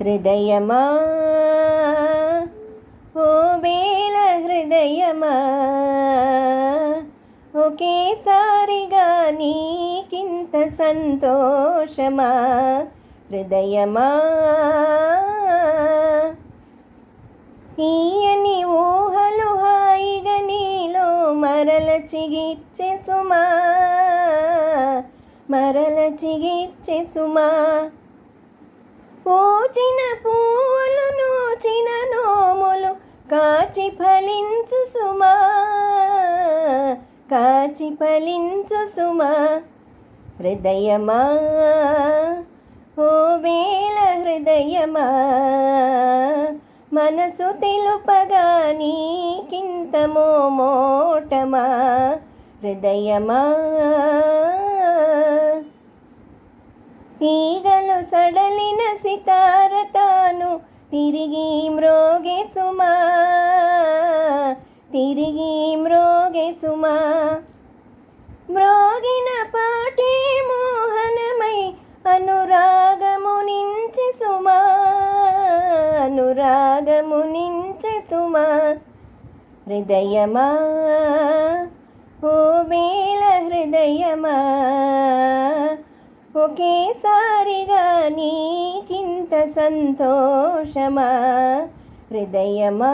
హృదయమా? ఓ వేల హృదయమా? ఒకేసారిగా నీకింత సంతోషమా? హృదయమా? ఈయని ఊహలు హాయిగా నీలో మరల చిగిచ్చే సుమా? మరల చిగిచ్చే సుమా? పూచిన పూలు నోచిన నోములు కాచి ఫలించు సుమా. కాచి ఫలించు సుమా. హృదయమా? ఓ వేళ హృదయమా? మనసు తెలుపగా నీకింత మోమోటమా? హృదయమా? ఈగలు సడలిన సితారతాను తిరిగి మ్రోగే సుమా తిరిగి మ్రోగే సుమా మ్రోగిన పాటే మోహనమై అనురాగము నించి సుమా అనురాగము నించి సుమా హృదయమా ఓ వేల హృదయమా ఒకేసారిగా నీకింత సంతోషమా? హృదయమా?